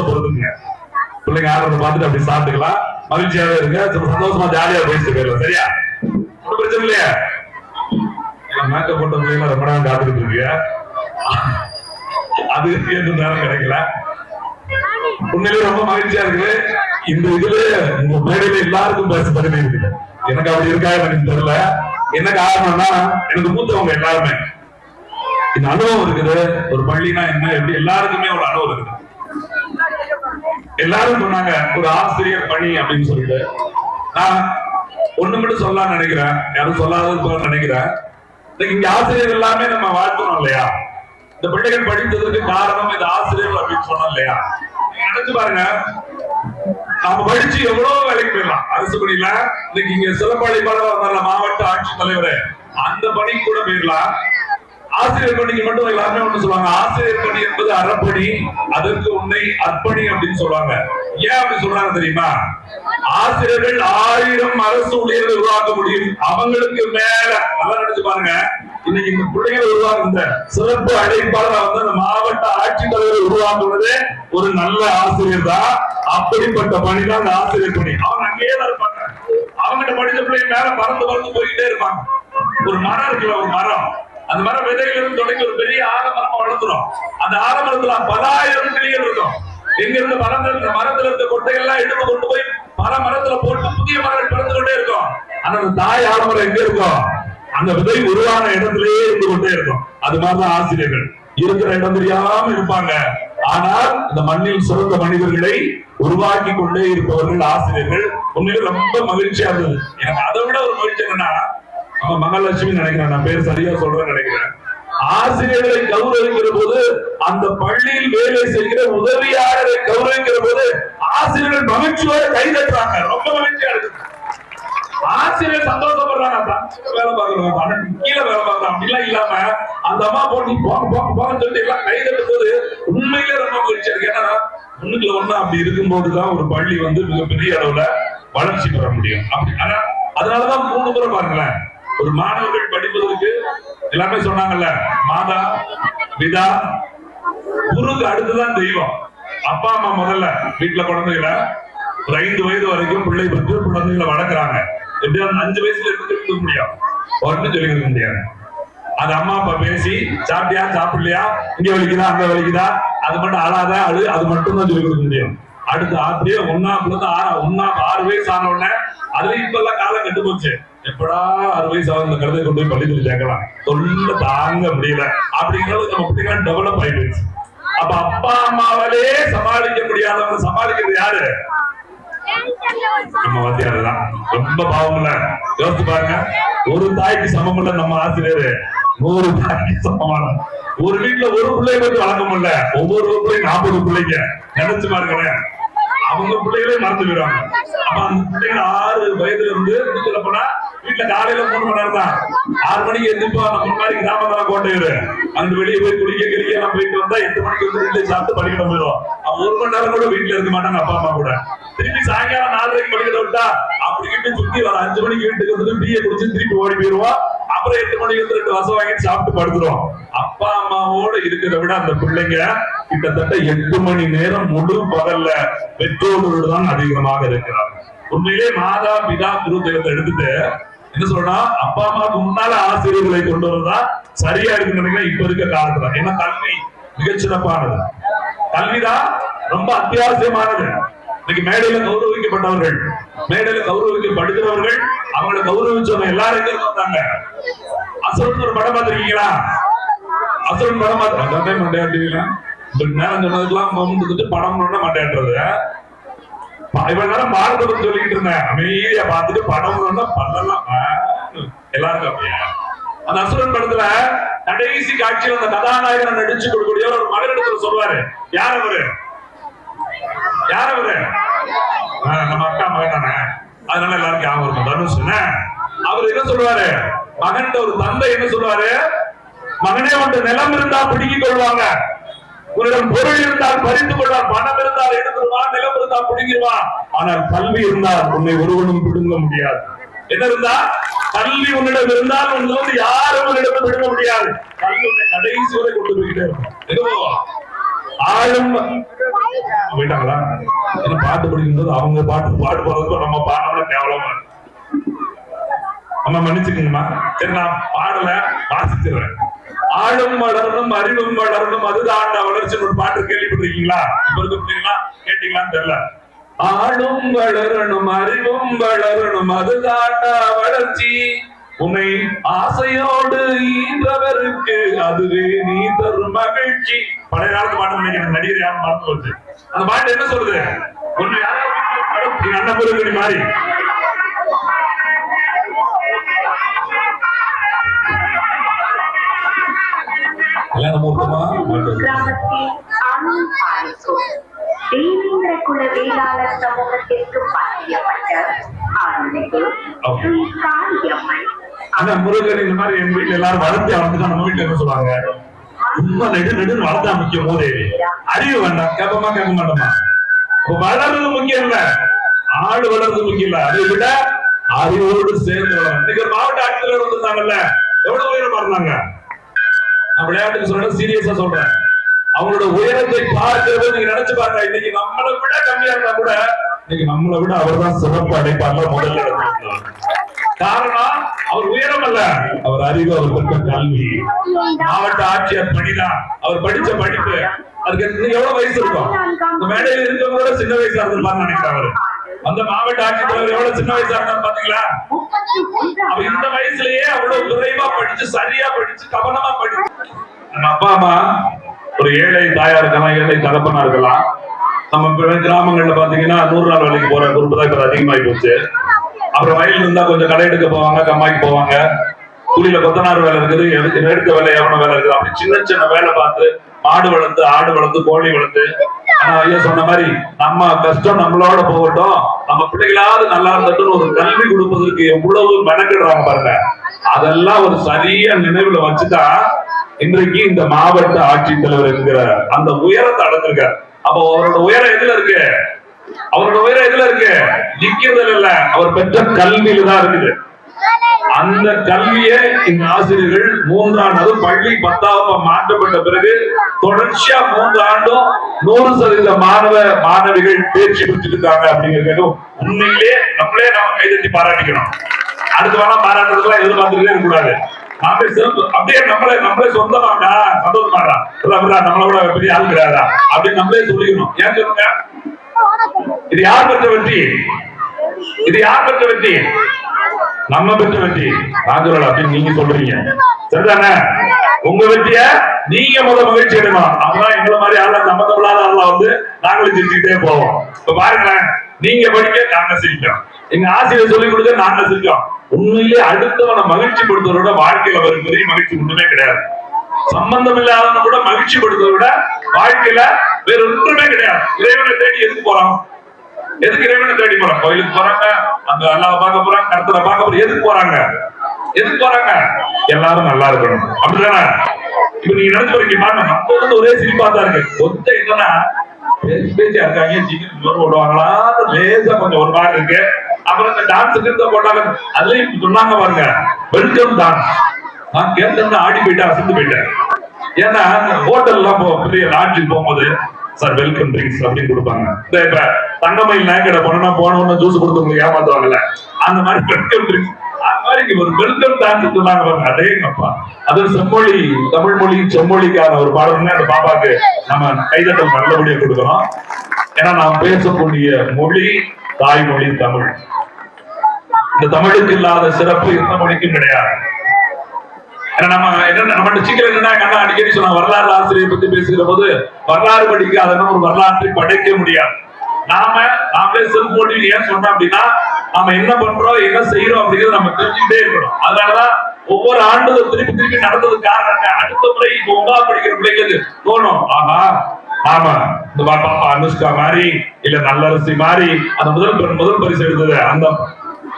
நிமிஷம் பொறுத்துங்க பிள்ளைங்க ஆடுறத பார்த்துட்டு அப்படி சாப்பிட்டுக்கலாம். மகிழ்ச்சியாவே இருங்க. சந்தோஷமா ஜாலியா பேசிட்டு போயிடலாம் சரியா? ஒன்றும் பிரச்சனை இல்லையா? மேக்கப் போட்ட பிள்ளைங்க ரொம்ப நேரம் காத்துக்கிட்டு இருக்கீங்க அது எந்த நேரம் கிடைக்கல. உண்மையிலேயே ரொம்ப மகிழ்ச்சியா இருக்குது. இந்த இதுல உங்க மேடையில எல்லாருக்கும் பேச தகுதி இருக்குது எனக்கு அப்படி இருக்கா எனக்கு தெரியல. என்ன காரணம்னா எனக்கு மூத்தவங்க எல்லாருமே. இந்த அனுபவம் இருக்குது. ஒரு பள்ளினா என்ன? எப்படி? எல்லாருக்குமே ஒரு அனுபவம் இருக்குது. எல்லாரும் சொன்னாங்க ஒரு ஆசிரியர் பணி அப்படின்னு சொல்லிட்டு. நான் ஒண்ணு மட்டும் சொல்லலாம்னு நினைக்கிறேன். யாரும் சொல்லாதது போல நினைக்கிறேன். இங்க ஆசிரியர் எல்லாமே நம்ம வாழ்த்துறோம் இல்லையா? இந்த பிள்ளைகள் படித்ததற்கு காரணம் இந்த ஆசிரியர்கள் அப்படின்னு சொன்னோம் இல்லையா? நீங்க நினைச்சு பாருங்க. நாம படிச்சு எவ்வளவு வேலைக்கு போயிடலாம். அரசு பணியில இன்னைக்கு இங்க சிறப்பளிப்பாளர் வந்தால மாவட்ட ஆட்சித்தலைவர் அந்த பணி கூட போயிடலாம். ஆசிரியர் பணிக்கு மட்டும் எல்லாருமே ஒண்ணு சொல்லுவாங்க. ஆசிரியர் பணி என்பது அறப்பணி அதற்கு உன்னை அர்ப்பணி அப்படின்னு சொல்லுவாங்க. ஏன் அப்படி சொல்றாங்க தெரியுமா? ஆசிரியர்கள் ஆயிரம் அரசு ஊழியர்கள் உருவாக்க முடியும். அவங்களுக்கு மேல நல்லா நினைச்சு பாருங்க. இன்னைக்கு இந்த பிள்ளைகள் உருவாக்குற சிறப்பு அழைப்பாளர் வந்து அந்த மாவட்ட ஆட்சித்தலைவர் உருவாக்குவதே ஒரு நல்ல ஆசிரியர் தான். அப்படிப்பட்ட பணி தான் அந்த ஆசிரியர் பணி. அவங்க அங்கேயே தான் இருப்பாங்க. அவங்ககிட்ட படிச்ச பிள்ளைங்க மேல பறந்து பறந்து போய்கிட்டே இருப்பாங்க. ஒரு மரம் இருக்குல்ல ஒரு மரம். அந்த மரம் விதையிலிருந்து தொடங்கி ஒரு பெரிய ஆலமரமா வளர்த்துரும் அந்த ஆலமரத்துல பலாயிரம் கிளிகள் இருக்கும். எங்க இருந்து மரங்கள் இருந்த மரத்துல இருந்த கொட்டைகள்லாம் எடுத்து கொண்டு போய் பல மரத்துல போட்டு புதிய மரங்கள் பிறந்து கொண்டே இருக்கும். ஆனா அந்த தாய் ஆலமரம் எங்க இருக்கும்? அந்த விதை உருவான இடத்திலேயே இருந்து கொண்டே இருக்கும். அது மாதிரிதான் ஆசிரியர்கள். இருக்கிற இடம் தெரியாம இருப்பாங்க. ஆனால் இந்த மண்ணில் சிறந்த மனிதர்களை உருவாக்கி கொண்டே இருப்பவர்கள் ஆசிரியர்கள். உண்மையில ரொம்ப மகிழ்ச்சியா இருந்தது. எனக்கு அதை விட ஒரு மகிழ்ச்சி என்னன்னா நம்ம மகாலட்சுமி நினைக்கிறேன் நான் பேர் சரியா சொல்றேன்னு நினைக்கிறேன். ஆசிரியர்களை கௌரவிக்கிற போது அந்த பள்ளியில் வேலை செய்கிற உதவியாளரை கௌரவிக்கிற போது ஆசிரியர்கள் மகிழ்ச்சியோட கை தட்டுறாங்க. ரொம்ப மகிழ்ச்சியா இருக்கு. ஆசிரியர் சந்தோஷப்படுறாங்க. வேலை பார்க்கறவங்க ஆனா கீழே வேலை பார்க்கறாங்க அப்படிலாம் இல்லாம அந்த அம்மா போட்டு போக போக போகன்னு சொல்லிட்டு எல்லாம் கை தட்டும் போது உண்மையிலே ரொம்ப மகிழ்ச்சியா இருக்கு. ஏன்னா ஒண்ணுக்குள்ள ஒண்ணு அப்படி இருக்கும்போதுதான் ஒரு பள்ளி வந்து மிகப்பெரிய அளவுல வளர்ச்சி பெற முடியும். அப்படி ஆனா அதனாலதான் மூணு முறை பாருங்களேன். ஒரு மாணவர்கள் படிப்பதற்கு எல்லாமே சொன்னாங்கல்ல மாதா பிதா குருக்கு அடுத்துதான் தெய்வம். அப்பா அம்மா முதல்ல வீட்டுல குழந்தைகளை ஒரு ஐந்து வயது வரைக்கும் பிள்ளை பெற்று குழந்தைகளை வளர்க்குறாங்க. எப்படியாவது அஞ்சு வயசுல இருந்து சொல்லி முடியும். ஒன்னு சொல்லி கொடுக்க முடியாது. அது அம்மா அப்பா பேசி சாப்பிட்டியா சாப்பிடலையா? இங்க வலிக்குதா அங்க வலிக்குதா? அது மட்டும் அழாத அழு அது மட்டும் தான் சொல்லி கொடுக்க முடியும். அடுத்து அப்படியே ஒன்னாப்புல இருந்து ஆறு ஒன்னா ஆறு வயசு ஆன உடனே அதுல இப்ப எல்லாம் காலம் கெட்டு போச்சு. எப்படா ஆறு வயசு ஆகும் இந்த கழுதை கொண்டு போய் பள்ளிக்கூடம் சேர்க்கலாம் தொல்ல தாங்க முடியல. அப்படிங்கிறது நம்ம பிள்ளைங்க டெவலப் ஆயிடுச்சு. அப்ப அப்பா அம்மாவாலே சமாளிக்க முடியாதவங்க சமாளிக்கிறது யாரு? நம்ம வாத்தியார் தான். ரொம்ப பாவம் இல்ல. யோசிச்சு பாருங்க. ஒரு தாய்க்கு சமம் இல்ல நம்ம ஆசிரியர். நூறு தாய்க்கு சமமான. ஒரு வீட்டுல ஒரு பிள்ளைய பத்தி வளர்க்க முடியல. ஒவ்வொரு பிள்ளையும் நாற்பது பிள்ளைங்க. நினைச்சு பாருங்களேன். அவங்க பிள்ளைகளே மறந்து போயிடுவாங்க. அப்ப அந்த பிள்ளைங்க ஆறு வயதுல இருந்து இன்னும் சொல்ல போனா வீட்டுல காலையில மூணு மணி நேரம் தான் ஆறு மணிக்கு எந்திரிப்பா நம்ம மாதிரி கிராமத்துல கோட்டையூர் அங்க வெளியே போய் குளிக்க கிளிக்க எல்லாம் போயிட்டு வந்தா எட்டு மணிக்கு வந்து வீட்டுல சாப்பிட்டு படிக்கணும் போயிடும் அவன் ஒரு மணி நேரம் கூட வீட்டுல இருக்க மாட்டாங்க அப்பா அம்மா கூட. திருப்பி சாயங்காலம் நாலரைக்கு படிக்கிற விட்டா அப்படி கிட்ட சுத்தி வர அஞ்சு மணிக்கு வீட்டுக்கு வந்து டீயை குடிச்சு திருப்பி ஓடி போயிருவோம். அப்புறம் எட்டு மணிக்கு வந்து ரெண்டு வசம் வாங்கிட்டு சாப்பிட்டு படுத்துருவோம். அப்பா அம்மாவோட இருக்கிறத விட அந்த பிள்ளைங்க கிட்டத்தட்ட எட்டு மணி நேரம் முழு பகல்ல பெற்றோர்களோடு தான் அதிகமாக இருக்கிறார் உண்மையிலே மாதா பிதா குரு தெய்வத்தை எடுத்துட்டு என்ன சொல்றா அப்பா அம்மாவுக்கு முன்னால ஆசிரியர்களை கொண்டு வரதா சரியா இருக்குன்னு நினைக்கிறேன். இப்ப இருக்க காலத்துல. ஏன்னா கல்வி மிகச்சிறப்பானது. கல்விதான் ரொம்ப அத்தியாவசியமானது. இன்னைக்கு மேடையில கௌரவிக்கப்பட்டவர்கள் மேடையில கௌரவிக்கப்படுகிறவர்கள் அவங்களை கௌரவிச்சவங்க எல்லாரும் எங்க இருந்து வந்தாங்க? அசுரன் ஒரு படம் பார்த்திருக்கீங்களா? அசுரன் படம் பார்த்து அதானே மண்டையாட்டுவீங்களா இந்த நேரம் சொன்னதுக்கெல்லாம் வந்துட்டு படம் மண்டையாட்டுறது. இவ்வளவு நேரம் பாரதத்தை சொல்லிட்டு இருந்தேன். அமைதியா பார்த்துட்டு படம் பண்ணா பல்லெல்லாம் எல்லாருக்கும் அப்படியா. அந்த அசுரன் படத்துல கடைசி காட்சியில் அந்த கதாநாயகன் நடிச்சு கொடுக்கக்கூடிய ஒரு மகனிடத்துல சொல்வாரு யார் அவரு? யார் அவரு நம்ம அக்கா மகன் தானே. அதனால எல்லாருக்கும் ஞாபகம் இருக்கும். தனுஷ் என்ன? அவர் என்ன சொல்லுவாரு? மகன் ஒரு தந்தை என்ன சொல்லுவாரு? மகனே உன்ட்டு நிலம் இருந்தா பிடுங்கிக் கொள்வாங்க. உன்னிடம் பொருள் இருந்தால் பறித்து கொள்வார். பணம் இருந்தால் எடுத்துருவான். நிலம் இருந்தால் பிடுங்கிடுவான் ஆனால் கல்வி இருந்தால் உன்னை ஒருவனும் பிடுங்க முடியாது. என்ன இருந்தா? கல்வி உன்னிடம் இருந்தால் உன்னை வந்து யாரும் உன்னிடம் பிடுங்க முடியாது. கல்வி உன்னை கடைசி வரை கொண்டு போய்கிட்டே இருக்கும். ஆளும் போயிட்டாங்களா? பாட்டு படிக்கும்போது அவங்க பாட்டு பாட்டு போறதுக்கு நம்ம பாடல கேவலமா நம்ம மன்னிச்சுக்கணுமா சரி நான் பாடல வாசிச்சிடுறேன். ஆளும் வளரணும் அறிவும் வளரணும் அதுதான் வளர்ச்சி ஒரு பாட்டு கேள்விப்பட்டிருக்கீங்களா? இப்ப இருக்க கேட்டீங்களான்னு தெரியல. ஆளும் வளரணும் அறிவும் வளரணும் அதுதான் வளர்ச்சி. உன்னை ஆசையோடு ஈன்றவருக்கு அதுவே நீ தரும் மகிழ்ச்சி. பழைய காலத்து பாட்டு நடிகர் யாரும் மறந்து போச்சு. அந்த பாட்டு என்ன சொல்லுது? ஒண்ணு யாராவது அண்ணன் முருகனி மாதிரி. கல்யாண தேவேந்திர குல வேளாளர் சமூகத்திற்கு பாத்தியப்பட்ட ஸ்ரீ காளியம்மன் ஆனா முருகன் இந்த மாதிரி எங்க வீட்டுல எல்லாரும் வளர்த்து வளர்த்து நம்ம வீட்டுல என்ன சொல்லுவாங்க? ரொம்ப நெடு நெடு வளர்த்தா முக்கியம் போது. அறிவு வேண்டாம். கேப்பமா கேட்க மாட்டோமா? இப்ப வளர்றது முக்கியம் இல்ல. ஆடு வளர்றது முக்கியம் இல்ல. அதை விட அறிவோடு சேர்ந்து இன்னைக்கு மாவட்ட ஆட்சியர் வந்திருந்தாங்கல்ல எவ்வளவு உயரமா இருந்தாங்க நான் விளையாட்டுக்கு சொல்றேன் சீரியஸா சொல்றேன். அவங்களோட உயரத்தை பார்க்கிறது நீங்க நினைச்சு பாருங்க. இன்னைக்கு நம்மளை விட கம்மியா இருந்தா கூட இன்னைக்கு நம்மளை விட அவர்தான் சிறப்பு அடைப்பார்ல முதல்ல. காரணம் அவர் உயரம் அல்ல அவர் அறிவு அவர் பெற்ற கல்வி. மாவட்ட ஆட்சியர் பணிதான் அவர் படிச்ச படிப்பு. அதுக்கு எவ்வளவு வயசு இருக்கும்? இந்த மேடையில இருக்கவங்களோட சின்ன வயசா இருந்திருப்பான்னு நினைக்கிறாரு அந்த மாவட்ட ஆட்சித்தலைவர் எவ்வளவு சின்ன வயசா இருந்தாரு பாத்தீங்களா? அவர் இந்த வயசுலயே அவ்வளவு விரைவா படிச்சு சரியா படிச்சு கவனமா படிச்சு. நம்ம அப்பா அம்மா ஒரு ஏழை தாயா இருக்கலாம் ஏழை தகப்பனா இருக்கலாம் நம்ம கிராமங்கள்ல பாத்தீங்கன்னா நூறு நாள் வேலைக்கு போற குரூப் தான் இப்ப அதிகமாகி போச்சு. அப்புறம் வயல் இருந்தா கொஞ்சம் கடை எடுக்க போவாங்க கம்மாய்க்கு போவாங்க. கூலியில கொத்தனார் வேலை இருக்குது எடுத்த வேலை எவன வேலை இருக்குது. அப்படி சின்ன சின்ன வேலை பார்த்து மாடு வளர்த்து ஆடு வளர்த்து கோழி வளர்த்து. ஆனா ஐயா சொன்ன மாதிரி நம்ம கஷ்டம் நம்மளோட போகட்டும். நம்ம பிள்ளைகளாவது நல்லா இருந்ததுன்னு ஒரு கல்வி கொடுப்பதற்கு எவ்வளவு மெனக்கிடுறாங்க பாருங்க. அதெல்லாம் ஒரு சரியா நினைவுல வச்சுட்டா இன்றைக்கு இந்த மாவட்ட ஆட்சித்தலைவர் என்கிற அந்த உயரத்தை அடைஞ்சிருக்காரு. அப்போ அவரோட உயரம் எதுல இருக்கு? அவரோட உயரம் எதுல இருக்கு? நிக்கிறதுல இல்ல. அவர் பெற்ற கல்வியில தான் இருக்குது. அந்த கல்வியை இந்த ஆசிரியர்கள் மூன்றாண்டு பள்ளி பத்தாவது மாற்றப்பட்ட பிறகு தொடர்ச்சியா மூன்று ஆண்டும் நூறு சதவீத மாணவ மாணவிகள் தேர்ச்சி பெற்றிருக்காங்க அப்படிங்கிறது உண்மையிலேயே நம்மளே நம்ம கைதட்டி பாராட்டிக்கணும் அடுத்து வேணா பாராட்டுறதுலாம் எதிர்பார்த்துக்கிட்டே இருக்க கூடாது நாமளே சிறப்பு. அப்படியே நம்மளே நம்மளே சொந்தமாடா சந்தோஷமாடா. இல்ல நம்மளோட பெரிய ஆள் கிடையாதா அப்படின்னு நம்மளே சொல்லிக்கணும். ஏன் சொல்லுங்க? இது யார் பெற்ற வெற்றி? இது யார் பெற்ற வெற்றி? நம்ம பெற்ற வெற்றி. ராஜரோட அப்படின்னு நீங்க சொல்றீங்க. சரிதானே? உங்க வெற்றிய நீங்க முதல் மகிழ்ச்சி அடையணும். அப்பதான் எங்களை மாதிரி ஆள சம்பந்தப்படாத ஆளா வந்து நாங்களும் சிரிச்சுக்கிட்டே போவோம். இப்ப பாருங்களேன். நீங்க படிக்க நாங்க சிரிக்கிறோம் எங்க ஆசிரியர் சொல்லிக் கொடுக்க நாங்க சிரிக்கிறோம் உண்மையிலே அடுத்தவனை மகிழ்ச்சி படுத்துவதோட வாழ்க்கையில வரும் பெரிய மகிழ்ச்சி ஒண்ணுமே கிடையாது. சம்பந்தம் இல்லாதவன கூட மகிழ்ச்சி படுத்துவதை விட வாழ்க்கையில வேற ஒன்றுமே கிடையாது. இறைவனை தேடி எதுக்கு போறோம் எதுக்கு இறைவனை தேடி போறோம் கோயிலுக்கு போறாங்க அங்க அல்லாஹ் பார்க்க போறாங்க கருத்தரை பார்க்க போறாங்க. எதுக்கு போறாங்க? எதுக்கு போறாங்க? எல்லாரும் நல்லா இருக்கணும். அப்படிதானே இப்ப நீங்க நினைச்சு பாருங்க பாருங்க நம்ம வந்து ஒரே சிரிப்பா தான் இருக்கு. கொஞ்சம் என்னன்னா பேச்சு இருக்காங்க சிக்கன் விடுவாங்களா லேசா கொஞ்சம் ஒரு மாதிரி இருக்கு. அப்புறம் இந்த டான்ஸ் இந்த போட்டாங்க. அதுலயும் சொன்னாங்க பாருங்க. வெல்கம் டான்ஸ் நான் கேட்டேன் ஆடி போயிட்டேன் அசந்து போயிட்டேன். ஏன்னா ஹோட்டல்லாம் பெரிய லாட்ஜுக்கு போகும்போது சார் வெல்கம் ட்ரிங்க்ஸ் அப்படின்னு கொடுப்பாங்க. இந்த இப்ப தங்கமயில் நாயக்கடை போனோம்னா போனோம்னா ஜூஸ் கொடுத்து உங்களுக்கு ஏமாத்துவாங்கல்ல. அந்த மாதிரி வெல்கம் ட்ரிங்க்ஸ் அந்த மாதிரி இங்க ஒரு வெல்கம் டான்ஸ் சொன்னாங்க பாருங்க. அடேங்கப்பா அது செம்மொழி தமிழ் மொழி செம்மொழிக்கான ஒரு பாடம்னு அந்த பாப்பாக்கு நம்ம கைதட்டல் நல்லபடியா கொடுக்கணும். ஏன்னா நாம் பேசக்கூடிய மொழி தாய்மொழி தமிழ். இந்த தமிழுக்கு இல்லாத சிறப்பு எந்த மொழிக்கும் கிடையாது. ஏன்னா நம்ம என்ன நம்ம சீக்கிரம் என்ன கண்ணா அடிக்கடி சொன்ன வரலாறு ஆசிரியர் பத்தி பேசுகிற போது வரலாறு படிக்க ஒரு வரலாற்றை படைக்க முடியாது. நாம நாமளே செல் போட்டி ஏன் சொன்னோம் அப்படின்னா நாம என்ன பண்றோம் என்ன செய்யறோம் அப்படிங்கறத நம்ம தெரிஞ்சுக்கிட்டே இருக்கணும். அதனாலதான் ஒவ்வொரு ஆண்டும் திருப்பி திருப்பி நடந்ததுக்கு காரணம் அடுத்த முறை இப்போ ஒன்பதாவது படிக்கிற பிள்ளைங்களுக்கு தோணும் ஆஹா ஆமா இந்த பாப்பா அனுஷ்கா மாதிரி இல்ல நல்லரசி மாதிரி அந்த முதல் பெண் முதல் பரிசு எடுத்தது அந்த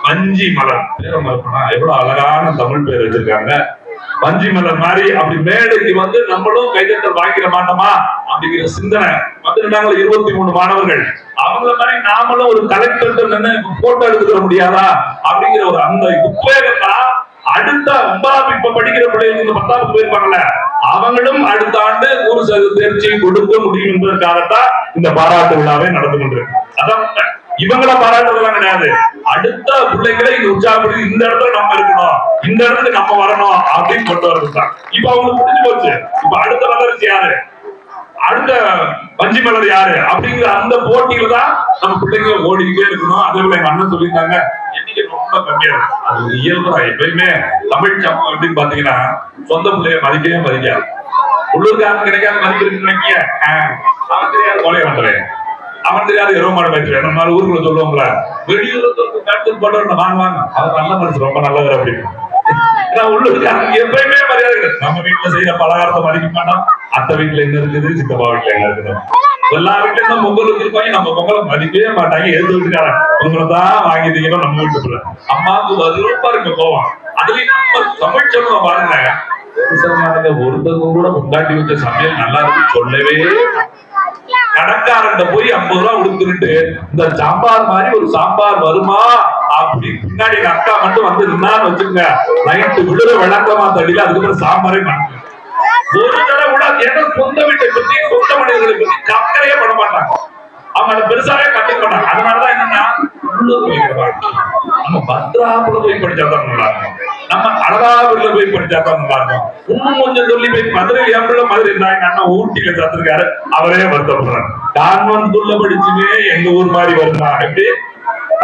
வஞ்சி மலர். பேர மறப்பனா? எவ்வளவு அழகான தமிழ் பேர் வச்சிருக்காங்க. வஞ்சி மலர் மாதிரி அப்படி மேடைக்கு வந்து நம்மளும் கைதட்டல் வாங்கிட மாட்டோமா? அப்படிங்கிற சிந்தனை. வந்து நாங்கள் இருபத்தி மூணு மாணவர்கள். அவங்கள மாதிரி நாமளும் ஒரு கலெக்டர் நின்று போட்டோ எடுத்துக்கிற முடியாதா? அப்படிங்கிற ஒரு அந்த உத்வேகம் தான் அடுத்த ஒன்பதாம் இப்ப படிக்கிற பிள்ளைங்க இந்த பத்தாவது போயிருப்பாங்கல்ல. அவங்களும் அடுத்த ஆண்டு ஒரு தேர்ச்சியை கொடுக்க முடியும் என்பதற்காகத்தான் இந்த பாராட்டு விழாவை நடந்து கொண்டிருக்கு அதான் உண்மை. இவங்கள பாராட்டுறதெல்லாம் கிடையாது. அடுத்த பிள்ளைங்களை இந்த உற்சாகப்படுத்தி இந்த இடத்துல நம்ம இருக்கணும் இந்த இடத்துக்கு நம்ம வரணும் அப்படின்னு கொண்டு வரது இப்ப அவங்களுக்கு புரிஞ்சு போச்சு. இப்ப அடுத்த வளர்ச்சி யாரு? அடுத்த வஞ்சி மலர் யாரு? அப்படிங்கிற அந்த போட்டியில தான் நம்ம பிள்ளைங்க ஓடிக்கிட்டே இருக்கணும். அதே போல எங்க அண்ணன் சொல்லியிருந்தாங்க எண்ணிக்கை ரொம்ப கம்மியா இருக்கு. அது இயல்பா எப்பயுமே தமிழ் சமூகம் அப்படின்னு பாத்தீங்கன்னா சொந்த பிள்ளைய மதிக்கவே மதிக்காது. உள்ளூர்காரன் கிடைக்காத மதிப்பு இருக்குன்னு அவன் தெரியாது கோலை வந்துடுறேன். அவன் தெரியாது இரவு மாடு மேய்ச்சு நம்ம ஊருக்குள்ள சொல்லுவோம்ல வெளியூர் கருத்து போட்டு வாங்குவாங்க அவர் நல்ல மனசு ரொம்ப நல்லவர் அப்படின்னு ஏன்னா உள்ளூர்காரங்க எப்பயுமே மரியாதை கிடையாது. நம்ம வீட்டுல செய்யற பலகாரத்தை மதிக்க மாட்டோம். அத்தை வீட்டுல என்ன இருக்குது? சித்தப்பா வீட்டுல என்ன இருக்குது? எல்லா வீட்டுல பொங்கல் வச்சிருப்பாங்க. நம்ம பொங்கலை மதிக்கவே மாட்டாங்க. எழுந்து வீட்டுக்காரன் பொங்கலை தான் வாங்கி தீங்கணும் நம்ம வீட்டுக்குள்ள அம்மாவுக்கு வருவா இருக்கு கோவம். அதுலயும் நம்ம தமிழ் சொல்லுவோம் பாருங்க. ஒருத்தவங்க கூட முண்டாட்டி வச்ச சமையல் நல்லா இருக்கு சொல்லவே கடைக்காரன் போய் ஐம்பது ரூபா கொடுத்துட்டு இந்த சாம்பார் மாதிரி ஒரு சாம்பார் வருமா? அப்படி பின்னாடி அக்கா மட்டும் வந்து நின்னான்னு வச்சுக்கோங்க. நைட்டு விடுற விளக்கமா தடியில அதுக்கப்புறம் சாம்பாரே பண்ணு ஒரு தடவை கூட ஏன்னா சொந்த வீட்டை பத்தி சொந்த மனிதர்களை பத்தி கக்கறையே பண்ண மாட்டாங்க. அவங்க அதை பெருசாவே கண்டுக்க மாட்டாங்க. அதனாலதான் என்னன்னா உள்ளூர் போய் நம்ம பத்ராபுல போய் படிச்சாதான் நல்லா இருக்கும் நம்ம அழகாபுரில போய் படிச்சாதான் நல்லா இருக்கும் இன்னும் கொஞ்சம் சொல்லி போய் மதுரை எவ்வளவு மதுரை இருந்தா எங்க அண்ணன் ஊட்டியில சத்திருக்காரு. அவரே வருத்தப்படுறாரு. கான்வென்ட்ல படிச்சுமே எங்க ஊர் மாதிரி வருமா? எப்படி?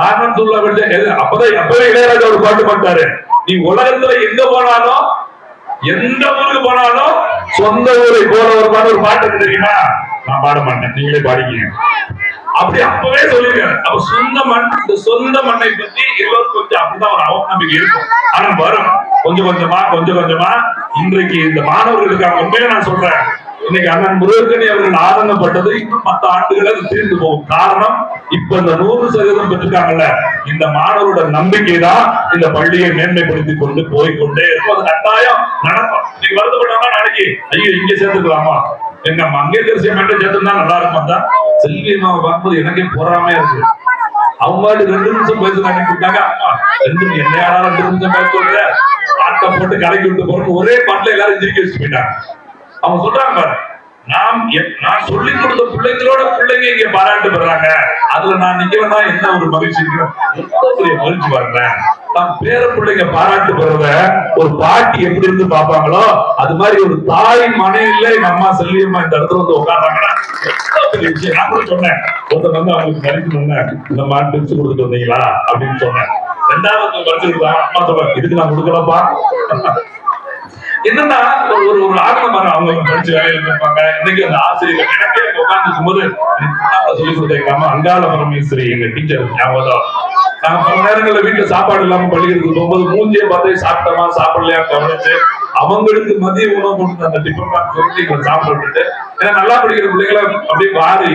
கான்வென்ட்ல படிச்ச அப்பதான் அப்பவே இளையராஜா ஒரு பாட்டு பாட்டாரு. நீ உலகத்துல எங்க போனாலும் எந்த ஊருக்கு போனாலும் சொந்த ஊரை போல ஒரு பாட்டு ஒரு பாட்டு தெரியுமா? நான் பாட மாட்டேன். நீங்களே பாடிக்கீங்க. அப்படி அப்பவே சொல்லிருக்காரு. அப்ப சொந்த மண் இந்த சொந்த மண்ணை பத்தி எல்லோரும் கொஞ்சம் அப்படிதான் ஒரு அவநம்பிக்கை இருக்கும். ஆனா வரும். கொஞ்சம் கொஞ்சமா கொஞ்சம் கொஞ்சமா இன்றைக்கு இந்த மாணவர்களுக்கு உண்மையில நான் சொல்றேன். இன்னைக்கு அண்ணன் முருகக்கணி அவர்கள் ஆதங்கப்பட்டது இன்னும் மத்த ஆண்டுகள் அது தீர்ந்து போகும். காரணம் இப்ப இந்த நூறு சதவீதம் பெற்றிருக்காங்கல்ல இந்த மாணவரோட நம்பிக்கை தான் இந்த பள்ளியை மேன்மைப்படுத்தி கொண்டு போய்கொண்டே இருக்கும். அது கட்டாயம் நடக்கும். இன்னைக்கு வருத்தப்பட்டவங்க நாளைக்கு ஐயோ இங்க சேர்த்துக்கலாமா? எங்க நம்ம அங்கே இருக்கிற மட்டும் சேர்த்துனா நல்லா இருக்கும். தான் செல்வி அம்மாவை பார்க்கும்போது எனக்கே பொறாமையா இருக்கு அவங்க ரெண்டு நிமிஷம் பேசுறாங்க இருக்காங்க அம்மா ரெண்டு நிமிஷம் என்ன யாரா ரெண்டு நிமிஷம் பேச சொல்ற ஆட்டை போட்டு கலக்கி விட்டு போறோம்னு ஒரே பாட்டுல எல்லாரும் ஜிரிக்க வச்சு போயிட்டாங்க. அவங்க சொல்றாங்க பாரு நாம் எ- நான் சொல்லி கொடுத்த பிள்ளைங்களோட பிள்ளைங்க இங்க பாராட்டு பெறாங்க அதுல நான் நிக்கிறேன்னா என்ன ஒரு மகிழ்ச்சி இருக்கு? பெரிய மகிழ்ச்சி பாருங்களேன் தம் பேர பிள்ளைங்க பாராட்டு பெறத ஒரு பாட்டி எப்படி இருந்து பாப்பாங்களோ அது மாதிரி ஒரு தாய் மனைவில எங்க அம்மா செல்லியம்மா இந்த இடத்துல வந்து உட்கார்றாங்கன்னா எவ்வளவு பெரிய விஷயம். நான் கூட சொன்னேன் ஒருத்தர் வந்து அவங்களுக்கு பரிசு சொன்னேன் இந்த மாதிரி டிப்ஸ் கொடுத்துட்டு வந்தீங்களா? அப்படின்னு சொன்னேன். ரெண்டாவது பரிசு அம்மா சொல்றாங்க இதுக்கு நான் கொடுக்கலப்பா. என்னன்னா ஒரு ஒரு ஒரு அவங்க படிச்சு வேலையில இருப்பாங்க இன்னைக்கு அந்த ஆசிரியர் எனக்கே இங்க உட்கார்ந்து போது சொல்லி கொடுத்த அங்காள பரமேஸ்வரி எங்க டீச்சர் ஞாபகம் நாங்க பல நேரங்கள்ல வீட்டுல சாப்பாடு இல்லாம பள்ளிகளுக்கு போகும்போது மூஞ்சியை பார்த்து சாப்பிட்டோமா சாப்பிடலையா கவனிச்சு அவங்களுக்கு மதிய உணவு கொண்டு அந்த டிஃபன் பாக்ஸ் சொல்லி எங்களை சாப்பிட விட்டுட்டு ஏன்னா நல்லா படிக்கிற பிள்ளைகளை அப்படியே வாரி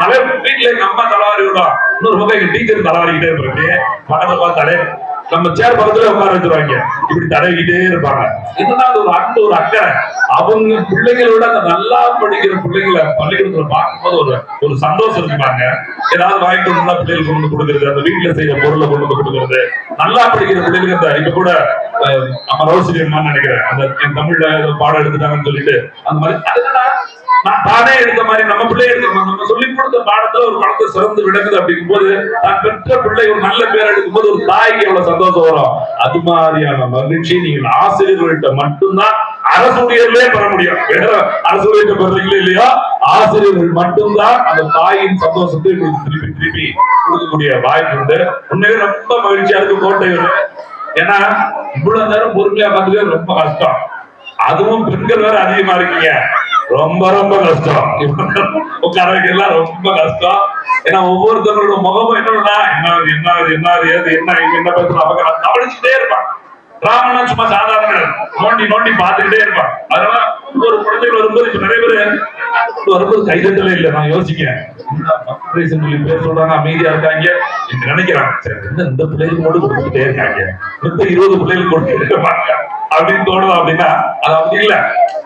தலை வீட்டுல எங்க அம்மா தலைவாரி விடும் இன்னொரு பக்கம் எங்க டீச்சர் தலைவாரிக்கிட்டே இருப்பாங்க பக்கத்துல பார்த்து தலை நம்ம சேர் பக்கத்துல உட்கார வச்சிருவாங்க. இப்படி தடவிக்கிட்டே இருப்பாங்க. என்னன்னா ஒரு அன்பு ஒரு அக்கறை. அவங்க பிள்ளைங்களோட அந்த நல்லா படிக்கிற பிள்ளைங்களை பள்ளிக்கூடத்துல பார்க்கும்போது ஒரு ஒரு சந்தோஷம் இருக்குப்பாங்க ஏதாவது வாங்கிட்டு வந்தா பிள்ளைகளுக்கு கொண்டு வந்து கொடுக்கறது அந்த வீட்டுல செய்யற பொருளை கொண்டு வந்து கொடுக்கறது. நல்லா படிக்கிற பிள்ளைகளுக்கு அந்த இப்ப கூட நம்ம ரோசினி நினைக்கிறேன். அந்த என் தமிழ்ல பாடம் எடுத்துட்டாங்கன்னு சொல்லிட்டு அந்த மாதிரி நான் தானே எடுத்த மாதிரி நம்ம பிள்ளை எடுத்த நம்ம சொல்லி கொடுத்த பாடத்துல ஒரு படத்தை சிறந்து விளக்குது அப்படிங்கும் போது தான் பெற்ற பிள்ளை ஒரு நல்ல பேர் எடுக்கும் போது ஒரு தாய்க்கு எவ்வளவு சந்தோஷம் வரும்? அது மாதிரியான மகிழ்ச்சி நீங்கள் ஆசிரியர்கள்ட்ட மட்டும்தான் அரசுடையர்களே பெற முடியும். வேற அரசுடைய பெறீங்களோ இல்லையா? ஆசிரியர்கள் மட்டும்தான் அந்த தாயின் சந்தோஷத்தை உங்களுக்கு திருப்பி திருப்பி கொடுக்கக்கூடிய வாய்ப்பு உண்டு. உண்மையிலே ரொம்ப மகிழ்ச்சியா இருக்கு கோட்டைகள் ஏன்னா இவ்வளவு நேரம் பொறுமையா பார்த்துக்க ரொம்ப கஷ்டம். அதுவும் பெண்கள் வேற அதிகமா இருக்கீங்க. ரொம்ப ரொம்ப கஷ்டம். உட்கார எல்லாம் ரொம்ப கஷ்டம். ஏன்னா ஒவ்வொருத்தரோட முகமும் என்னன்னா என்ன ஆகுது, என்ன என்ன ஏது என்ன என்ன பேசுறோம் அவங்க கவனிச்சுட்டே இருப்பாங்க. ராவணன் சும்மா சாதாரண நோண்டி நோண்டி பார்த்துக்கிட்டே இருப்பான். அதனால ஒரு குழந்தைகள் வரும்போது இப்ப நிறைய பேர் வரும்போது கைதட்டல இல்ல நான் யோசிக்கிறேன். சொல்லி பேர் சொல்றாங்க அமைதியா இருக்காங்க என்று நினைக்கிறாங்க. சரி இந்த பிள்ளைகளுக்கு மட்டும் கொடுத்துட்டே இருக்காங்க? மொத்த இருபது பிள்ளைகள் கொடுத்துட்டே இருப்பாங்க. அப்படின்னு தோணுது அப்படின்னா அது அப்படி இல்ல.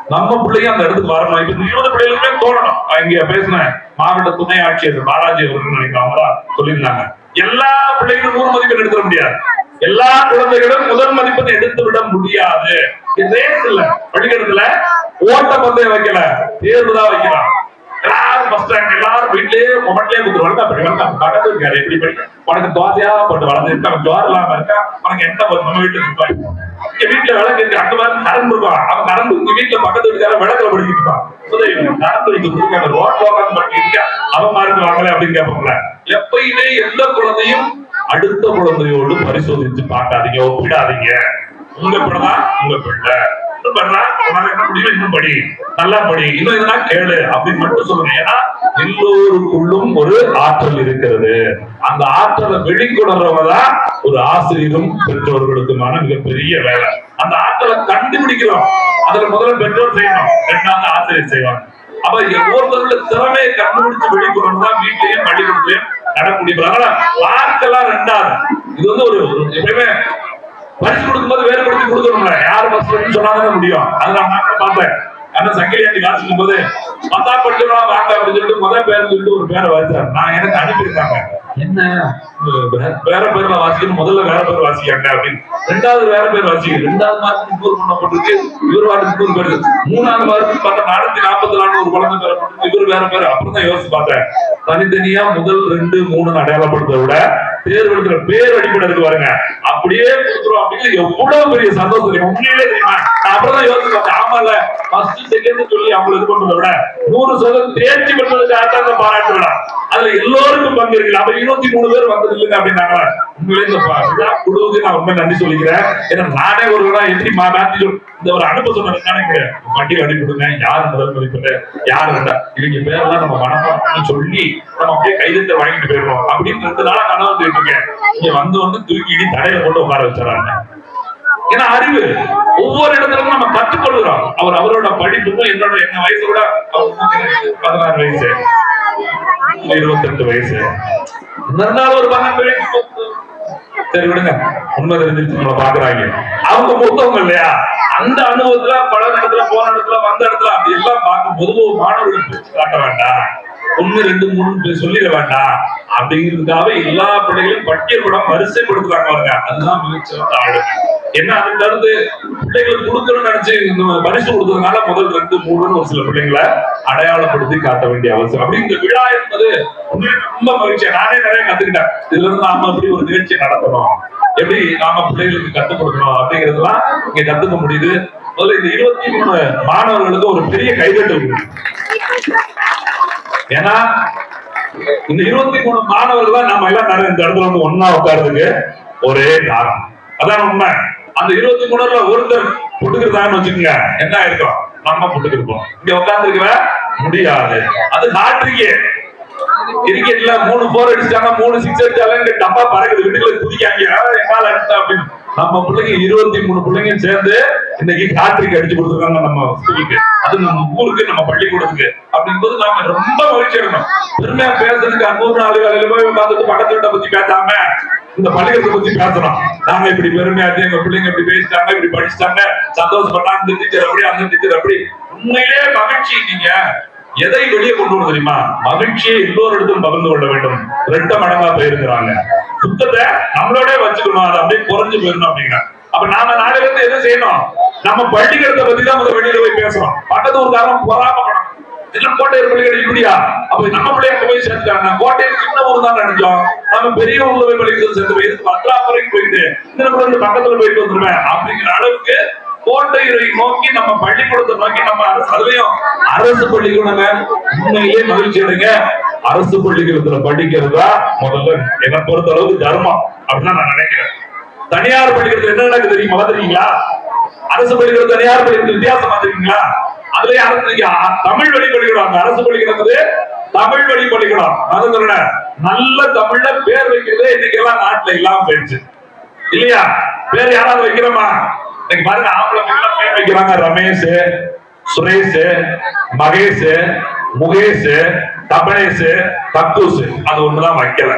நம்ம பிள்ளைங்க அந்த இடத்துக்கு வரணும். இப்ப இருபது பிள்ளைகளுமே தோணணும். இங்க பேசின மாவட்ட துணை ஆட்சியர் பாலாஜி அவர்கள் நினைக்கிறேன் சொல்லியிருந்தாங்க. எல்லா பிள்ளைகளும் நூறு மதிப்பெண் எடுத்துட முடியாது. எல்லா குழந்தைகளும் முதல் மதிப்பெண் எடுத்து விட முடியாது. இது ரேஸ் இல்ல. படிக்கிறதுல ஓட்ட பந்தயம் வைக்கல. தேர்வு தான் வைக்கிறான் எல்லாரும் பஸ் ஸ்டாண்ட் எல்லாரும் வீட்லயே மொமெண்ட்லயே கொடுத்துருவாங்க. அப்படி வந்து பக்கத்து இருக்காரு. எப்படி படிக்க உனக்கு தோசையா போட்டு வளர்ந்து இருக்கா ஜோர் இல்லாம இருக்கா? உனக்கு எந்த ஒரு நம்ம வீட்டுல இருப்பாங்க இங்க வீட்டுல விளக்கு இருக்கு. அங்க மாதிரி கரண்ட் இருக்கும். அவன் கரண்ட் உங்க வீட்டுல பக்கத்து வீட்டுக்கார விளக்குல படிக்கிட்டு இருப்பான். உதவி கரண்ட் வைக்க கொடுக்காங்க ரோட்ல உட்காந்து படிக்க அவன் மாதிரி வாங்கல அப்படின்னு கேட்பாங்களே எப்பயுமே எந்த குழந்தையும் அடுத்த குழந்தையோடு பரிசோதிச்சு பார்க்காதீங்க ஒப்பிடாதீங்க. உங்க பிள்ளை உங்க பிள்ளை. பண்றா என்ன படி. நல்லா படி. இன்னும் எதுனா கேளு அப்படின்னு மட்டும் சொல்லுங்க ஏன்னா எல்லோருக்குள்ளும் ஒரு ஆற்றல் இருக்கிறது. அந்த ஆற்றலை வெளிக்கொணர்றவதான் ஒரு ஆசிரியரும் பெற்றோர்களுக்குமான மிகப்பெரிய வேலை. அந்த ஆற்றலை கண்டுபிடிக்கிறோம். அதுல முதல்ல பெற்றோர் செய்யணும். ரெண்டாவது ஆசிரியர் செய்வாங்க. அப்ப ஒவ்வொருத்தருடைய திறமையை கண்டுபிடிச்சு வெளிக்கொணர்ந்தா வீட்லயும் பள்ளிக்கூடத்திலயும் நடக்கூடிய அதனால மார்க்கெல்லாம் ரெண்டாவது இது வந்து ஒரு எப்பயுமே பரிசு கொடுக்கும்போது வேறுபடுத்தி கொடுக்கணும்ல. யார் ஃபர்ஸ்ட் சொன்னாதான் முடியும். அதை நான் பார்த்தேன் ஆனா சங்கிலி ஆண்டி வாசிக்கும் போது மத்தா படிச்சுடலாம் வாங்க அப்படின்னு சொல்லிட்டு முதல் பேர் சொல்லிட்டு ஒரு பேரை வாசிச்சார். நான் எனக்கு அனுப்பியிருக்காங்க. என்ன? வேற பேர்ல வாசிக்கணும். முதல்ல வேற பேர் வாசிக்காங்க அப்படின்னு. ரெண்டாவது வேற பேர் வாசிக்க ரெண்டாவது மார்க் இம்ப்ரூவ் பண்ணப்பட்டிருக்கு இவர் வார்டு இம்ப்ரூவ் பேரு. மூணாவது மார்க் பார்த்தா நானூத்தி நாற்பத்தி நாலு ஒரு குழந்தை போட்டு இவர் வேற பேர். அப்புறம் தான் யோசிச்சு பார்த்தேன். தனித்தனியா முதல் ரெண்டு மூணு அடையாளப்படுத்த விட பேர் பேர் அடிப்படை இருக்கு பாருங்க. அப்படியே கொடுத்துரும் அப்படின்னு எவ்வளவு பெரிய சந்தோஷம் உண்மையிலே தெரியுமா? நான் அப்புறம் யோசிச்சு பார்த்தேன் ஆமால ஃபர்ஸ்ட் செகண்ட் சொல்லி அவங்களை இது பண்றதை விட நூறு சதவீதம் தேர்ச்சி பெற்றதுக்கு தான் பாராட்டு விட அதுல எல்லோருக்கும் பங்கு இருக்கு. அப்ப இருபத்தி மூணு பேர் வந்தது இல்லைங்க அப்படின்னாங்க. உண்மையிலே இந்த குழுவுக்கு நான் உண்மை நன்றி சொல்லிக்கிறேன். ஏன்னா நானே ஒரு விழா எப்படி மா மாத்தி இந்த ஒரு அனுப்ப சொன்னதுக்கான வண்டி அனுப்பிவிடுங்க யார் முதல் மதிப்பு யார் வேண்டாம் இவங்க பேரெல்லாம் நம்ம மனப்பாடம் சொல்லி நம்ம அப்படியே கைதத்தை வாங்கிட்டு போயிடணும் அப்படின்னு ரெண்டு நாளா கனவு வந்துட்டு இருக்கேன் வந்து வந்து தூக்கிடி தடையில போட்டு உட்கார வச்சிடறாங்க. ஏன்னா அறிவு ஒவ்வொரு இடத்துல நம்ம கற்றுக்கொள்கிறோம். அவர் அவரோட படிப்புக்கும் என்னோட என்ன வயசு கூட பதினாறு வயசு. இருபத்தி ரெண்டு வயசு. இருந்தாலும் ஒரு பன்னெண்டு வயசு சரி விடுங்க. உண்மை தெரிஞ்சிருச்சு நம்மளை பாக்குறாங்க அவங்க மூத்தவங்க இல்லையா? அந்த அனுபவத்துல பல இடத்துல போன இடத்துல வந்த இடத்துல அப்படி எல்லாம் பார்க்கும் பொது மாணவர்களுக்கு காட்ட வேண்டாம். ஒண்ணு ரெண்டு மூணு சொல்லிட வேண்டாம். அப்படிங்கிறதுக்காக எல்லா பிள்ளைகளும் பட்டியல் கூட வரிசைப்படுத்துறாங்க பாருங்க. அதுதான் மிகச்சிறந்த ஆடு. என்ன அதுல இருந்து பிள்ளைகளுக்கு கொடுக்கணும்னு நினைச்சு பரிசு கொடுத்ததுனால முதல் ரெண்டு மூணுன்னு ஒரு சில பிள்ளைங்களை அடையாளப்படுத்தி காட்ட வேண்டிய அவசியம். அப்படி இந்த விழா என்பது ரொம்ப மகிழ்ச்சியா நானே நிறைய கத்துக்கிட்டேன். இதுல இருந்து நாம எப்படி ஒரு நிகழ்ச்சி நடத்தணும்? எப்படி நாம பிள்ளைகளுக்கு கத்துக் கொடுக்கணும்? அப்படிங்கறதெல்லாம் இங்க கத்துக்க முடியுது. முதல்ல இந்த இருபத்தி மூணு மாணவர்களுக்கு ஒரு பெரிய கைதட்டு ஏன்னா இந்த இருபத்தி மூணு மாணவர்கள் தான் நம்ம எல்லாம் நிறைய இந்த இடத்துல வந்து ஒன்னா உட்கார்றதுக்கு ஒரே காரணம். அதான் உண்மை. அந்த இருபத்தி மூணுல ஒருத்தர் புட்டுக்கிறதான்னு வச்சுக்கோங்க என்ன இருக்கும் நம்ம புட்டுக்கிருப்போம். இங்க உட்கார்ந்துருக்கிற முடியாது. அது காட்டுறீங்க கிரிக்கெட்ல மூணு போர் அடிச்சாங்க மூணு சிக்ஸ் அடிச்சாலும் இந்த டப்பா பறக்குது. வீட்டுக்குள்ள குதிக்காங்க என்னால அடிச்சா அப்படின்னு. நம்ம பிள்ளைங்க இருபத்தி மூணு பிள்ளைங்க சேர்ந்து இன்னைக்கு காற்றுக்கு அடிச்சு கொடுத்துருக்காங்க நம்ம ஸ்கூலுக்கு. அது நம்ம ஊருக்கு நம்ம பள்ளிக்கூடத்துக்கு அப்படிங்கும்போது நாம ரொம்ப மகிழ்ச்சி எடுக்கணும் பெருமையா பேசுறதுக்கு அன்னூறு நாலு காலையில போய் உட்காந்துட்டு பக்கத்து வீட்டை பத்தி பேசாம இந்த பள்ளிக்கூடத்தை பத்தி பேசணும். நாங்க இப்படி பெருமையா இருக்கு, எங்க பிள்ளைங்க இப்படி பேசிட்டாங்க இப்படி படிச்சிட்டாங்க சந்தோஷப்பட்டாங்க இந்த டீச்சர் அப்படி அந்த டீச்சர் அப்படி. உண்மையிலே மகிழ்ச்சி நீங்க. எதை வெளியே கொண்டு வரும் தெரியுமா? மகிழ்ச்சியை எல்லோரிடத்தும் பகிர்ந்து கொள்ள வேண்டும். ரெட்ட மடங்கா போயிருக்கிறாங்க சுத்தத்தை நம்மளோட வச்சுக்கணும். அது அப்படியே குறைஞ்சு போயிடணும் அப்படிங்கிற. அப்ப நாம நாளையில இருந்து எதை செய்யணும்? நம்ம பள்ளிக்கூடத்தை பத்தி தான் முதல்ல வெளியில போய் பேசுறோம் பக்கத்து ஒரு காரணம் பொறாமப்படணும். எல்லாம் கோட்டையர் பள்ளிகள் இப்படியா அப்ப நம்ம பிள்ளைங்க போய் சேர்த்துட்டாங்க கோட்டையர் சின்ன ஊர் தான் நினைச்சோம் நம்ம பெரிய ஊர்ல போய் பள்ளிகள் சேர்த்து போய் மற்ற போயிட்டு இந்த பக்கத்துல போயிட்டு வந்துருவேன் அப்படிங்கிற அளவுக்கு கோட்டையை நோக்கி நம்ம பள்ளிக்கூடத்தை நோக்கி நம்ம அரசு அதுலயும் அரசு பள்ளிக்கூடங்க உண்மையிலேயே மகிழ்ச்சி அடைங்க. அரசு பள்ளிக்கூடத்துல படிக்கிறதா முதல்ல என்னை பொறுத்த அளவுக்கு தர்மம் அப்படின்னு நான் நினைக்கிறேன். தனியார் பள்ளிக்கூடத்துல என்ன நடக்கு தெரியுமா? பாத்துறீங்களா அரசு பள்ளிக்கூடம் தனியார் பள்ளிக்கூடம் வித்தியாசம் பாத்துறீங்களா அதுலயே அரசு தமிழ் வழி பள்ளிக்கூடம். அந்த அரசு பள்ளிக்கூடம் தமிழ் வழி பள்ளிக்கூடம். அது நல்ல தமிழ்ல பேர் வைக்கிறதே இன்னைக்கு எல்லாம் நாட்டுல இல்லாம போயிடுச்சு. இல்லையா? பேர் யாராவது வைக்கிறோமா இன்னைக்கு பாருங்க ஆம்பளை பேர் வைக்கிறாங்க. ரமேஷ் சுரேஷ் மகேஷ் முகேஷ் கபலேஷ் கக்கூஸ் அது ஒண்ணுதான் வைக்கல.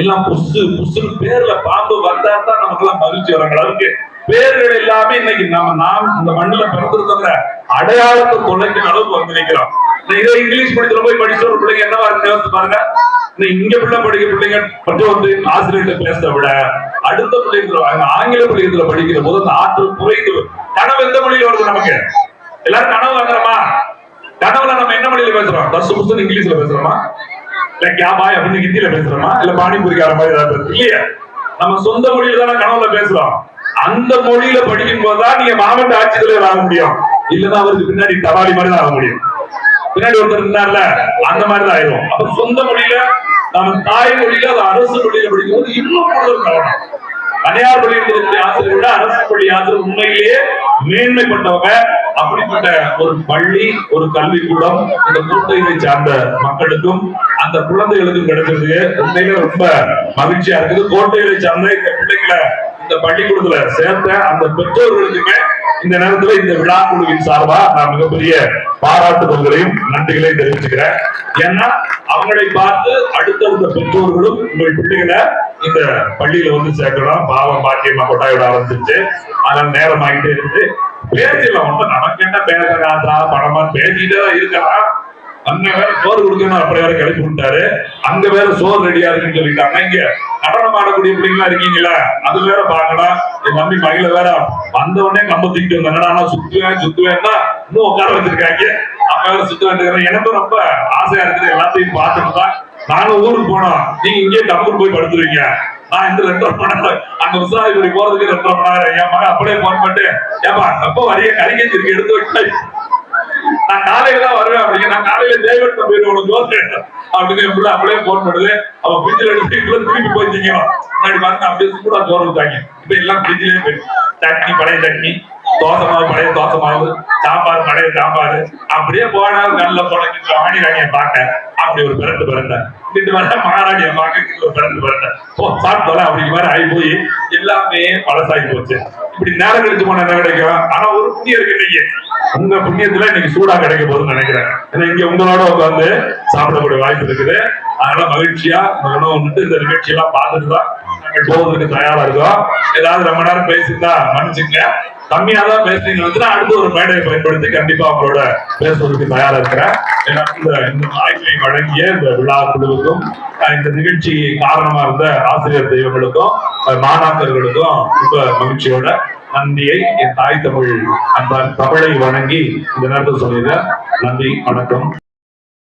எல்லாம் புசு புசுன்னு பேர்ல பாம்பு வந்தா தான் நமக்கு எல்லாம் மகிழ்ச்சி வர அளவுக்கு பேர்கள் எல்லாமே இன்னைக்கு நம்ம நாம் இந்த மண்ணுல பிறந்திருக்கிற அடையாளத்தை தொலைக்கிற அளவுக்கு வந்து நிற்கிறோம் இதை இங்கிலீஷ் படித்துல போய் படிச்சு ஒரு பிள்ளைங்க என்னவா இருக்கு பாருங்க. இங்க பிள்ள படிக்கிற பிள்ளைங்க மற்றும் வந்து ஆசிரியர்கிட்ட பேசுறத விட அடுத்த பிள்ளைங்க ஆங்கில பிள்ளைங்களை படிக்கிற போது அந்த ஆற்றல் குறைந்து கனவு எந்த மொழியில வருது நமக்கு? எல்லாரும் கனவு வாங்குறோமா கனவுல நம்ம என்ன மொழியில பேசுறோம்? பஸ் புசு இங்கிலீஷ்ல பேசுறோமா? இல்ல கே பாய் அப்படின்னு ஹிந்தியில பேசுறோமா? இல்ல பானிபூரிக்கார மாதிரி ஏதாவது பேசுறோம் இல்லையா. நம்ம சொந்த மொழியில தானே கனவுல பேசுறோம். அந்த மொழியில படிக்கும் போதுதான் நீங்க மாவட்ட ஆட்சித்தலைவர் ஆக முடியும். இல்லைன்னா அவருக்கு பின்னாடி தபாலி மாதிரி தான் ஆக முடியும். பின்னாடி ஒருத்தர் இருந்தார்ல அந்த மாதிரி தான் ஆயிரும். அப்ப சொந்த மொழியில நம்ம தாய் மொழியில அது அரசு மொழியில படிக்கும்போது இன்னும் கூடுதல் கவனம். தனியார் பள்ளியில் ஆசிரியர் விட அரசு பள்ளி ஆசிரியர் உண்மையிலேயே மேன்மைப்பட்டவங்க அப்படிப்பட்ட ஒரு பள்ளி ஒரு கல்விக்கூடம் இந்த கூட்டத்தை சார்ந்த மக்களுக்கும் அந்த குழந்தைகளுக்கும் கிடைச்சிருக்கு உண்மையிலே ரொம்ப மகிழ்ச்சியா இருக்குது. கோட்டைகளை சார்ந்த இந்த பிள்ளைங்களை இந்த பள்ளிக்கூடத்துல சேர்ந்த அந்த பெற்றோர்களுக்குமே இந்த நேரத்துல இந்த விழா குழுவின் சார்பா நான் மிகப்பெரிய பாராட்டுதல்களையும் நன்றிகளையும் தெரிவிச்சுக்கிறேன். ஏன்னா அவங்களை பார்த்து அடுத்தடுத்த பெற்றோர்களும் உங்கள் பிள்ளைகளை இந்த பள்ளியில வந்து சேர்க்கணும். பாவம் பாக்கியமா கொட்டாயோட ஆரம்பிச்சிருச்சு. அதனால நேரம் ஆகிட்டே இருந்து பேசலாம் ஒன்றும் நமக்கு என்ன பேசுறாதா பணமா பேசிட்டே தான் இருக்கலாம் அங்க வேற சோறு கொடுக்கணும் அப்படி வேற கிளப்பி விட்டாரு. அங்க வேற சோறு ரெடியா இருக்குன்னு சொல்லிட்டாங்க. இங்க நடனம் ஆடக்கூடிய பிள்ளைங்களா இருக்கீங்களா அது வேற பாக்கடா என் தம்பி மகிழ வேற வந்த உடனே கம்ப தூக்கிட்டு வந்தாங்க ஆனா சுத்துவேன் சுத்துவேன்னா இன்னும் உட்கார வச்சிருக்காங்க. அப்ப வேற சுத்த வேண்டியது எனக்கும் ரொம்ப ஆசையா இருக்குது. எல்லாத்தையும் பார்த்துட்டு தான் நாங்க ஊருக்கு போனோம். நீங்க இங்கே டம்பூர் போய் படுத்துருவீங்க. நான் இந்த ரெண்டரை மணி நேரம் அங்க விசாரிப்படி போறதுக்கு ரெண்டரை மணி நேரம். என் மகன் அப்படியே போன் பண்ணிட்டு ஏப்பா அப்ப வரைய கறிக்கஞ்சி எடுத்து வைக்க நான் காலையில தான் வருவேன் அப்படிங்க நான் காலையில தேவட்ட போயிட்டு உனக்கு தோசை அப்படின்னு என் பிள்ளை அப்படியே போன் பண்ணுது. அவன் பிரிட்ஜில் எடுத்து இப்ப திருப்பி போயிருந்தீங்க முன்னாடி பாருங்க அப்படியே சூடா சோறு வச்சாங்க இப்ப எல்லாம் ஃப்ரிட்ஜிலே போயிருக்கு சட்னி பழைய சட்னி. தோசை மாவு பழைய தோசை மாவு சாம்பார் பழைய சாம்பார். அப்படியே போனா நல்ல புழைக்கு ராணி ராணியை பார்க்க. அப்படி ஒரு பிறந்து பிறந்தேன் இது வர மகாராணியை பார்க்க ஒரு பிறந்து பிறந்தேன் ஓ சாப்பிட்டோம் அப்படி மாதிரி ஆகி போய் எல்லாமே பழசாகி போச்சு. இப்படி நேரம் கழிச்சு போன என்ன கிடைக்கும்? ஆனா ஒரு புண்ணியம் இருக்கு இன்னைக்கு. உங்க புண்ணியத்துல இன்னைக்கு சூடா கிடைக்க போகுதுன்னு நினைக்கிறேன். ஏன்னா இங்க உங்களோட உட்காந்து சாப்பிடக்கூடிய வாய்ப்பு இருக்குது. அதனால மகிழ்ச்சியா இந்த உணவு வந்துட்டு இந்த நிகழ்ச்சி எல்லாம் பார்த்துட்டு தான் நாங்கள் போவதற்கு தயாரா இருக்கோம். ஏதாவது ரொம்ப நேரம் பேசியிருந்தா மன்னிச்சுங்க கம்மியா தான் பேசுறீங்க வந்து அடுத்து ஒரு மேடையை பயன்படுத்தி கண்டிப்பா அவங்களோட பேசுவதற்கு தயாரா இருக்கிறேன். இந்த வாய்ப்பை வழங்கிய இந்த விழா குழுவுக்கும் இந்த நிகழ்ச்சி காரணமா இருந்த ஆசிரியர் தெய்வங்களுக்கும் மாணாக்கர்களுக்கும் ரொம்ப மகிழ்ச்சியோட நன்றியை என் தாய் தமிழ் அந்த தமிழை வணங்கி இந்த நேரத்தில் சொல்லிடுறேன் நன்றி வணக்கம்.